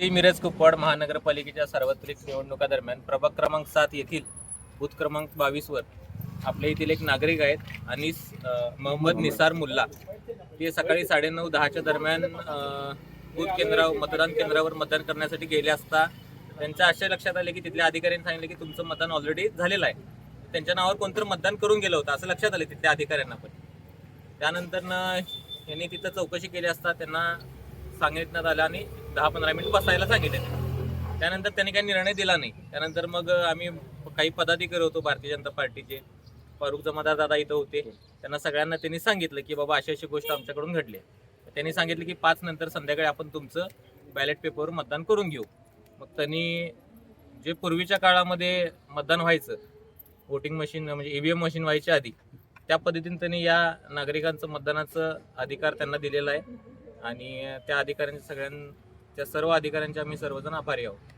मिरज कुपवाड महानगरपालिकेच्या सार्वत्रिक निवडणुका दरम्यान प्रभाग क्रमांक सात येथील बूथ क्रमांक बावीसवर आपल्या येथील एक नागरिक आहेत अनिस मोहम्मद निसार मुल्ला. ते सकाळी साडेनऊ दहाच्या दरम्यान बूथ केंद्रावर मतदान केंद्रावर मतदान करण्यासाठी गेले असता त्यांच्या असे लक्षात आले की तिथल्या अधिकाऱ्यांनी सांगितले की तुमचं मतदान ऑलरेडी झालेलं आहे. त्यांच्या नावावर कोणतं मतदान करून गेलं होतं असं लक्षात आलं तिथल्या अधिकाऱ्यांना पण. त्यानंतर यांनी तिथं चौकशी केली असता त्यांना सांगितण्यात आलं आणि दहा पंधरा मिनिट बसायला सांगितले. त्यानंतर त्यांनी काही निर्णय दिला नाही. त्यानंतर मग आम्ही काही पदाधिकारी होतो भारतीय जनता पार्टीचे. फारुख जमादार दादा इथं होते. त्यांना सगळ्यांना त्यांनी सांगितलं की बाबा अशी अशी गोष्ट आमच्याकडून घडली आहे. त्यांनी सांगितलं की पाच नंतर संध्याकाळी आपण तुमचं बॅलेट पेपरवर मतदान करून घेऊ. मग त्यांनी जे पूर्वीच्या काळामध्ये मतदान व्हायचं वोटिंग मशीन म्हणजे ईव्हीएम मशीन व्हायच्या आधी त्या पद्धतीने त्यांनी या नागरिकांचं मतदानाचं अधिकार त्यांना दिलेला आहे. आणि त्या अधिकाऱ्यांच्या सगळ्यां त्या सर्व अधिकाऱ्यांच्या आम्ही सर्वजण आभारी आहोत.